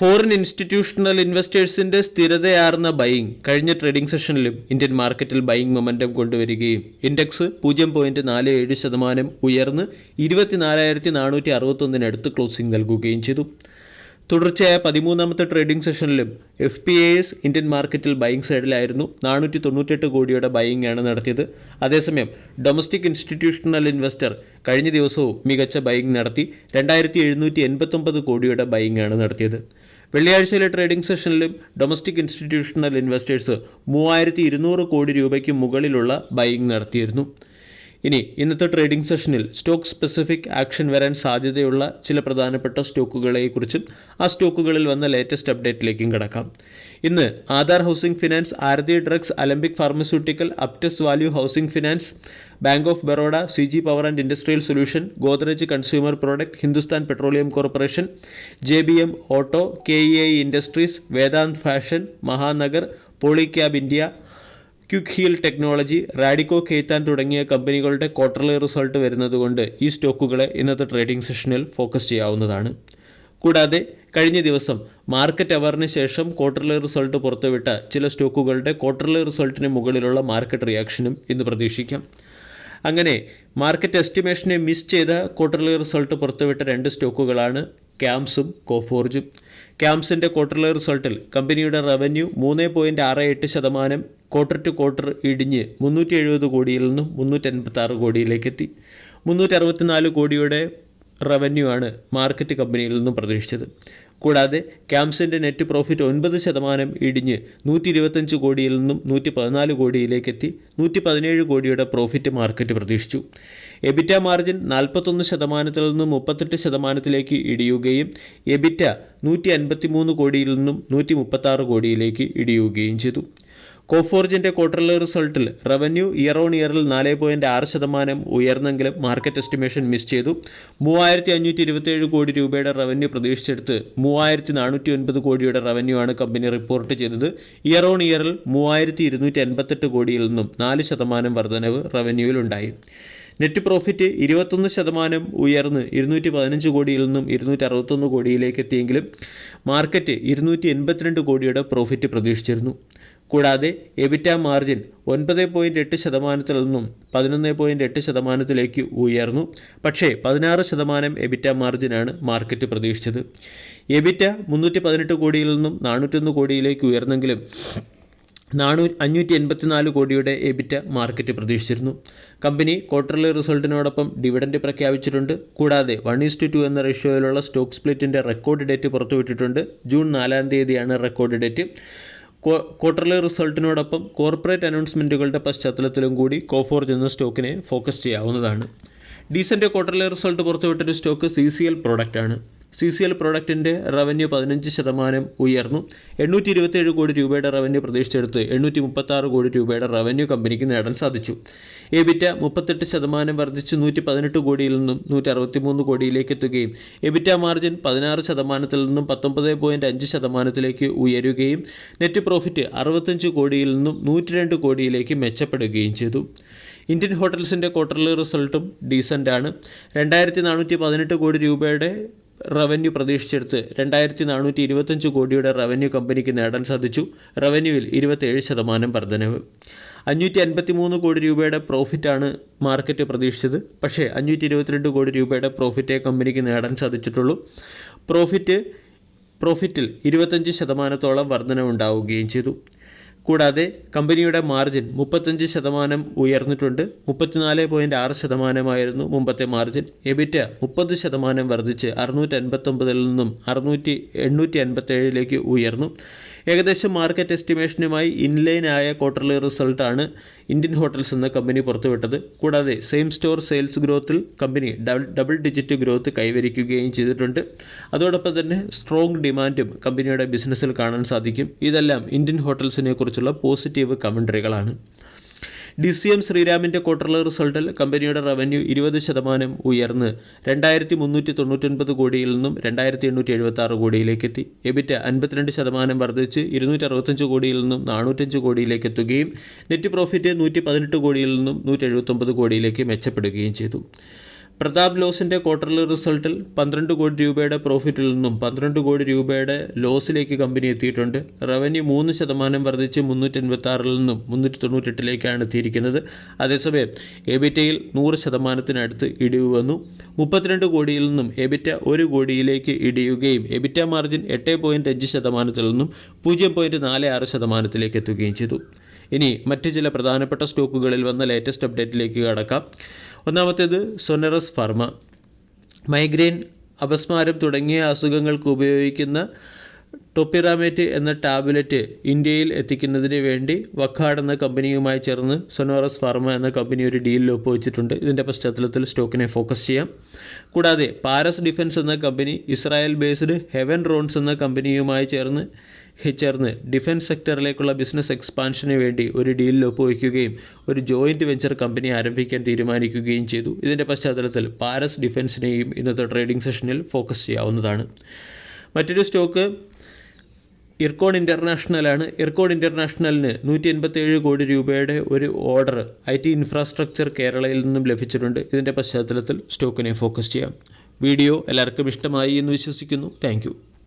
Foreign institutional ഇൻവെസ്റ്റേഴ്സിന്റെ സ്ഥിരതയാർന്ന buying കഴിഞ്ഞ trading സെഷനിലും ഇന്ത്യൻ മാർക്കറ്റിൽ ബൈയിങ് മൊമെന്റം കൊണ്ടുവരികയും. ഇൻഡെക്സ് പൂജ്യം പോയിന്റ് നാല് ഏഴ് ശതമാനം ഉയർന്ന് ഇരുപത്തിനാലായിരത്തി നാനൂറ്റി അറുപത്തൊന്നിനടുത്ത് ക്ലോസിംഗ് നൽകുകയും ചെയ്തു. തുടർച്ചയായ പതിമൂന്നാമത്തെ ട്രേഡിംഗ് സെഷനിലും എഫ് പി എസ് ഇന്ത്യൻ മാർക്കറ്റിൽ ബൈയിങ് സൈഡിലായിരുന്നു നാനൂറ്റി തൊണ്ണൂറ്റെട്ട് കോടിയുടെ ബൈയിങ് ആണ് നടത്തിയത്. അതേസമയം ഡൊമസ്റ്റിക് ഇൻസ്റ്റിറ്റ്യൂഷണൽ ഇൻവെസ്റ്റർ കഴിഞ്ഞ ദിവസവും മികച്ച ബൈയിങ് നടത്തി. രണ്ടായിരത്തി എഴുന്നൂറ്റി എൺപത്തൊമ്പത് കോടിയുടെ ബൈയിങ് ആണ് നടത്തിയത്. വെള്ളിയാഴ്ചയിലെ ട്രേഡിംഗ് സെഷനിലും ഡൊമസ്റ്റിക് ഇൻസ്റ്റിറ്റ്യൂഷണൽ ഇൻവെസ്റ്റേഴ്സ് മൂവായിരത്തി കോടി രൂപയ്ക്ക് മുകളിലുള്ള ബൈയിങ് നടത്തിയിരുന്നു. ഇനി ഇന്നത്തെ ട്രേഡിംഗ് സെഷനിൽ സ്റ്റോക്ക് സ്പെസിഫിക് ആക്ഷൻ വരാൻ സാധ്യതയുള്ള ചില പ്രധാനപ്പെട്ട സ്റ്റോക്കുകളെക്കുറിച്ചും ആ സ്റ്റോക്കുകളിൽ വന്ന ലേറ്റസ്റ്റ് അപ്ഡേറ്റിലേക്കും കിടക്കാം. ഇന്ന് Aadhaar housing finance Aarti drugs Alembic pharmaceutical Aptus value housing finance bank of Baroda C G power and industrial solution Godrej consumer product Hindustan petroleum corporation J B M auto K E I industries Vedant fashion Mahanagar Polycab India quick heal technology Radico Khaitan തുടങ്ങിയ കമ്പനികളുടെ quarterly result വരുന്നതുകൊണ്ട് ഈ സ്റ്റോക്കുകളെ ഇന്നത്തെ trading സെഷനിൽ focus ചെയ്യാവുന്നതാണ്. കൂടാതെ കഴിഞ്ഞ ദിവസം മാർക്കറ്റ് അവറിന് ശേഷം ക്വാർട്ടർലി റിസൾട്ട് പുറത്തുവിട്ട ചില സ്റ്റോക്കുകളുടെ ക്വാർട്ടർലി റിസൾട്ടിന് മുകളിലുള്ള മാർക്കറ്റ് റിയാക്ഷനും ഇന്ന് പ്രതീക്ഷിക്കാം. അങ്ങനെ മാർക്കറ്റ് എസ്റ്റിമേഷനെ മിസ് ചെയ്ത ക്വാർട്ടർലി റിസൾട്ട് പുറത്തുവിട്ട രണ്ട് സ്റ്റോക്കുകളാണ് ക്യാംസും കോഫോർജും ക്യാംസിന്റെ ക്വാർട്ടർലി റിസൾട്ടിൽ കമ്പനിയുടെ റവന്യൂ മൂന്ന് പോയിന്റ് ആറ് എട്ട് ശതമാനം ക്വാർട്ടർ ടു ക്വാർട്ടർ ഇടിഞ്ഞ് മുന്നൂറ്റി എഴുപത് കോടിയിൽ നിന്നും മുന്നൂറ്റി അൻപത്തി ആറ് കോടിയിലേക്ക് എത്തി മുന്നൂറ്റി അറുപത്തിനാല് കോടിയുടെ റവന്യൂ ആണ് മാർക്കറ്റ് കമ്പനിയിൽ നിന്നും പ്രതീക്ഷിച്ചത്. കൂടാതെ ക്യാംസിന്റെ നെറ്റ് പ്രോഫിറ്റ് ഒൻപത് ശതമാനം ഇടിഞ്ഞ് നൂറ്റി ഇരുപത്തഞ്ച് കോടിയിൽ നിന്നും നൂറ്റി പതിനാല് കോടിയിലേക്കെത്തി നൂറ്റി പതിനേഴ് കോടിയുടെ പ്രോഫിറ്റ് മാർക്കറ്റ് പ്രതീക്ഷിച്ചു. എബിറ്റ മാർജിൻ നാൽപ്പത്തൊന്ന് ശതമാനത്തിൽ നിന്നും മുപ്പത്തെട്ട് ശതമാനത്തിലേക്ക് ഇടിയുകയും എബിറ്റ നൂറ്റി അൻപത്തി മൂന്ന് കോടിയിൽ നിന്നും നൂറ്റി മുപ്പത്താറ് കോടിയിലേക്ക് ഇടിയുകയും ചെയ്തു. കോഫോർജിന്റെ ക്വാർട്ടർലി റിസൾട്ടിൽ റവന്യൂ ഇയർ ഓൺ ഇയറിൽ നാല് പോയിന്റ് ആറ് ശതമാനം ഉയർന്നെങ്കിലും മാർക്കറ്റ് എസ്റ്റിമേഷൻ മിസ് ചെയ്തു. മൂവായിരത്തി അഞ്ഞൂറ്റി ഇരുപത്തിയേഴ് കോടി രൂപയുടെ റവന്യൂ പ്രതീക്ഷിച്ചെടുത്ത് മൂവായിരത്തി നാനൂറ്റി ഒൻപത് കോടിയുടെ റവന്യൂ ആണ് കമ്പനി റിപ്പോർട്ട് ചെയ്തത്. ഇയർ ഓൺ ഇയറിൽ മൂവായിരത്തി ഇരുന്നൂറ്റി എൺപത്തെട്ട് കോടിയിൽ നിന്നും നാല് ശതമാനം വർധനവ് റവന്യൂവിലുണ്ടായി നെറ്റ് പ്രോഫിറ്റ് ഇരുപത്തൊന്ന് ശതമാനം ഉയർന്ന് ഇരുന്നൂറ്റി പതിനഞ്ച് കോടിയിൽ നിന്നും ഇരുന്നൂറ്റി അറുപത്തൊന്ന് കോടിയിലേക്ക് എത്തിയെങ്കിലും മാർക്കറ്റ് ഇരുന്നൂറ്റി എൺപത്തിരണ്ട് കോടിയുടെ പ്രോഫിറ്റ് പ്രതീക്ഷിച്ചിരുന്നു. കൂടാതെ എബിറ്റ മാർജിൻ ഒൻപത് പോയിന്റ് എട്ട് ശതമാനത്തിൽ നിന്നും പതിനൊന്ന് പോയിന്റ് എട്ട് ശതമാനത്തിലേക്ക് ഉയർന്നു. പക്ഷേ പതിനാറ് ശതമാനം എബിറ്റ മാർജിനാണ് മാർക്കറ്റ് പ്രതീക്ഷിച്ചത്. എബിറ്റ മുന്നൂറ്റി പതിനെട്ട് കോടിയിൽ നിന്നും നാനൂറ്റൊന്ന് കോടിയിലേക്ക് ഉയർന്നെങ്കിലും നാനൂ അഞ്ഞൂറ്റി എൺപത്തിനാല് കോടിയുടെ എബിറ്റ മാർക്കറ്റ് പ്രതീക്ഷിച്ചിരുന്നു. കമ്പനി ക്വാർട്ടർലി റിസൾട്ടിനോടൊപ്പം ഡിവിഡൻഡ് പ്രഖ്യാപിച്ചിട്ടുണ്ട്. കൂടാതെ വൺ ഈസ് ടു ടു എന്ന റേഷ്യോയിലുള്ള സ്റ്റോക്ക് സ്പ്ലിറ്റിന്റെ റെക്കോർഡ് ഡേറ്റ് പുറത്തുവിട്ടിട്ടുണ്ട്. ജൂൺ നാലാം തീയതിയാണ് റെക്കോർഡ് ഡേറ്റ്. ക്വാർട്ടർലി റിസൾട്ടിനോടൊപ്പം കോർപ്പറേറ്റ് അനൗൺസ്മെന്റുകളുടെ പശ്ചാത്തലത്തിലും കൂടി കോഫോർജ് എന്ന സ്റ്റോക്കിനെ ഫോക്കസ് ചെയ്യാവുന്നതാണ്. ഡീസന്റ് ക്വാർട്ടർലി റിസൾട്ട് പുറത്തുവിട്ടൊരു സ്റ്റോക്ക് സി സി എൽ പ്രോഡക്റ്റാണ് സി സി എൽ പ്രൊഡക്റ്റിന്റെ റവന്യൂ പതിനഞ്ച് ശതമാനം ഉയർന്നു. എണ്ണൂറ്റി ഇരുപത്തേഴ് കോടി രൂപയുടെ റവന്യൂ പ്രതീക്ഷിച്ചെടുത്ത് എണ്ണൂറ്റി മുപ്പത്താറ് കോടി രൂപയുടെ റവന്യൂ കമ്പനിക്ക് നേടാൻ സാധിച്ചു. എബിറ്റ മുപ്പത്തെട്ട് ശതമാനം വർദ്ധിച്ച് നൂറ്റി പതിനെട്ട് കോടിയിൽ നിന്നും നൂറ്റി അറുപത്തിമൂന്ന് കോടിയിലേക്ക് എത്തുകയും എബിറ്റ മാർജിൻ പതിനാറ് ശതമാനത്തിൽ നിന്നും പത്തൊമ്പത് പോയിന്റ് അഞ്ച് ശതമാനത്തിലേക്ക് ഉയരുകയും നെറ്റ് പ്രോഫിറ്റ് അറുപത്തഞ്ച് കോടിയിൽ നിന്നും നൂറ്റി രണ്ട് കോടിയിലേക്ക് മെച്ചപ്പെടുകയും ചെയ്തു. ഇന്ത്യൻ ഹോട്ടൽസിന്റെ ക്വാർട്ടർലി റിസൾട്ടും ഡീസന്റ് ആണ് രണ്ടായിരത്തി നാനൂറ്റി പതിനെട്ട് കോടി രൂപയുടെ റവന്യൂ പ്രതീക്ഷിച്ചെടുത്ത് രണ്ടായിരത്തി നാനൂറ്റി ഇരുപത്തഞ്ച് കോടിയുടെ റവന്യൂ കമ്പനിക്ക് നേടാൻ സാധിച്ചു. റവന്യൂവിൽ ഇരുപത്തേഴ് ശതമാനം വർധനവ്. അഞ്ഞൂറ്റി അൻപത്തി മൂന്ന് കോടി രൂപയുടെ പ്രോഫിറ്റാണ് മാർക്കറ്റ് പ്രതീക്ഷിച്ചത്. പക്ഷേ അഞ്ഞൂറ്റി ഇരുപത്തിരണ്ട് കോടി രൂപയുടെ പ്രോഫിറ്റേ കമ്പനിക്ക് നേടാൻ സാധിച്ചിട്ടുള്ളൂ. പ്രോഫിറ്റ് പ്രോഫിറ്റിൽ ഇരുപത്തഞ്ച് ശതമാനത്തോളം വർധനവുണ്ടാവുകയും ചെയ്തു. കൂടാതെ കമ്പനിയുടെ മാർജിൻ മുപ്പത്തഞ്ച് ശതമാനം ഉയർന്നിട്ടുണ്ട്. മുപ്പത്തിനാല് പോയിന്റ് ആറ് ശതമാനമായിരുന്നു മുമ്പത്തെ മാർജിൻ. എബിറ്റ മുപ്പത് ശതമാനം വർദ്ധിച്ച് അറുന്നൂറ്റി അൻപത്തൊമ്പതിൽ നിന്നും അറുന്നൂറ്റി എണ്ണൂറ്റി അൻപത്തേഴിലേക്ക് ഉയർന്നു. ഏകദേശം മാർക്കറ്റ് എസ്റ്റിമേഷനുമായി ഇൻലൈൻ ആയ ക്വാർട്ടർലി റിസൾട്ടാണ് ഇന്ത്യൻ ഹോട്ടൽസ് എന്ന കമ്പനി പുറത്തുവിട്ടത്. കൂടാതെ സെയിം സ്റ്റോർ സെയിൽസ് ഗ്രോത്തിൽ കമ്പനി ഡബിൾ ഡിജിറ്റ് ഗ്രോത്ത് കൈവരിക്കുകയും ചെയ്തിട്ടുണ്ട്. അതോടൊപ്പം തന്നെ സ്ട്രോങ് ഡിമാൻഡും കമ്പനിയുടെ ബിസിനസ്സിൽ കാണാൻ സാധിക്കും. ഇതെല്ലാം ഇന്ത്യൻ ഹോട്ടൽസിനെ കുറിച്ചുള്ള പോസിറ്റീവ് കമൻട്രികളാണ് ഡി സി എം ശ്രീരാമിന്റെ ക്വാർട്ടർലി റിസൾട്ടിൽ കമ്പനിയുടെ റവന്യൂ ഇരുപത് ശതമാനം ഉയർന്ന് രണ്ടായിരത്തി മുന്നൂറ്റി തൊണ്ണൂറ്റൊൻപത് കോടിയിൽ നിന്നും രണ്ടായിരത്തി എണ്ണൂറ്റി എഴുപത്തി ആറ് കോടിയിലേക്ക് എത്തി എബിറ്റ് അൻപത്തിരണ്ട് ശതമാനം വർദ്ധിച്ച് ഇരുന്നൂറ്റി അറുപത്തഞ്ച് കോടിയിൽ നിന്നും നാനൂറ്റഞ്ച് കോടിയിലേക്ക് എത്തുകയും നെറ്റ് പ്രോഫിറ്റ് നൂറ്റി പതിനെട്ട് കോടിയിൽ നിന്നും നൂറ്റി എഴുപത്തൊമ്പത് കോടിയിലേക്ക് മെച്ചപ്പെടുകയും ചെയ്തു. പ്രതാപ് ലോസിന്റെ ക്വാർട്ടർലി റിസൾട്ടിൽ പന്ത്രണ്ട് കോടി രൂപയുടെ പ്രോഫിറ്റിൽ നിന്നും പന്ത്രണ്ട് കോടി രൂപയുടെ ലോസിലേക്ക് കമ്പനി എത്തിയിട്ടുണ്ട്. റവന്യൂ മൂന്ന് ശതമാനം വർദ്ധിച്ച് മുന്നൂറ്റി എൺപത്തി നിന്നും മുന്നൂറ്റി തൊണ്ണൂറ്റെട്ടിലേക്കാണ് എത്തിയിരിക്കുന്നത്. അതേസമയം എബിറ്റയിൽ നൂറ് ശതമാനത്തിനടുത്ത് ഇടിവ് വന്നു. മുപ്പത്തിരണ്ട് കോടിയിൽ നിന്നും എബിറ്റ ഒരു കോടിയിലേക്ക് ഇടിയുകയും എബിറ്റ മാർജിൻ എട്ട് പോയിന്റ് അഞ്ച് ശതമാനത്തിൽ നിന്നും പൂജ്യം പോയിന്റ് നാല് ആറ് ശതമാനത്തിലേക്ക് എത്തുകയും ചെയ്തു. ഇനി മറ്റ് ചില പ്രധാനപ്പെട്ട സ്റ്റോക്കുകളിൽ വന്ന ലേറ്റസ്റ്റ് അപ്ഡേറ്റിലേക്ക് കടക്കാം. ഒന്നാമത്തേത് സൊനറസ് ഫർമ. മൈഗ്രെയിൻ അപസ്മാരം തുടങ്ങിയ അസുഖങ്ങൾക്ക് ഉപയോഗിക്കുന്ന ടൊപ്പിറാമേറ്റ് എന്ന ടാബ്ലറ്റ് ഇന്ത്യയിൽ എത്തിക്കുന്നതിന് വേണ്ടി വക്കാഡ് എന്ന കമ്പനിയുമായി ചേർന്ന് സൊനോറസ് ഫാർമ എന്ന കമ്പനി ഒരു ഡീലിൽ ഒപ്പുവെച്ചിട്ടുണ്ട്. ഇതിന്റെ പശ്ചാത്തലത്തിൽ സ്റ്റോക്കിനെ ഫോക്കസ് ചെയ്യാം. കൂടാതെ പാരസ് ഡിഫൻസ് എന്ന company Israel based heaven drones എന്ന കമ്പനിയുമായി ചേർന്ന് ചേർന്ന് ഡിഫൻസ് സെക്ടറിലേക്കുള്ള ബിസിനസ് എക്സ്പാൻഷന് വേണ്ടി ഒരു ഡീലിൽ ഒപ്പുവയ്ക്കുകയും ഒരു ജോയിന്റ് വെഞ്ചർ കമ്പനി ആരംഭിക്കാൻ തീരുമാനിക്കുകയും ചെയ്തു. ഇതിന്റെ പശ്ചാത്തലത്തിൽ പാരസ് ഡിഫൻസിനെയും ഇന്നത്തെ ട്രേഡിംഗ് സെഷനിൽ ഫോക്കസ് ചെയ്യാവുന്നതാണ്. മറ്റൊരു സ്റ്റോക്ക് ഇർക്കോൺ ഇന്റർനാഷണലാണ് ഇർക്കോൺ ഇന്റർനാഷണലിന് നൂറ്റി എൺപത്തേഴ് കോടി രൂപയുടെ ഒരു ഓർഡർ ഐ ടി ഇൻഫ്രാസ്ട്രക്ചർ കേരളയിൽ നിന്നും ലഭിച്ചിട്ടുണ്ട്. ഇതിന്റെ പശ്ചാത്തലത്തിൽ സ്റ്റോക്കിനെ ഫോക്കസ് ചെയ്യാം. വീഡിയോ എല്ലാവർക്കും ഇഷ്ടമായി എന്ന് വിശ്വസിക്കുന്നു. താങ്ക്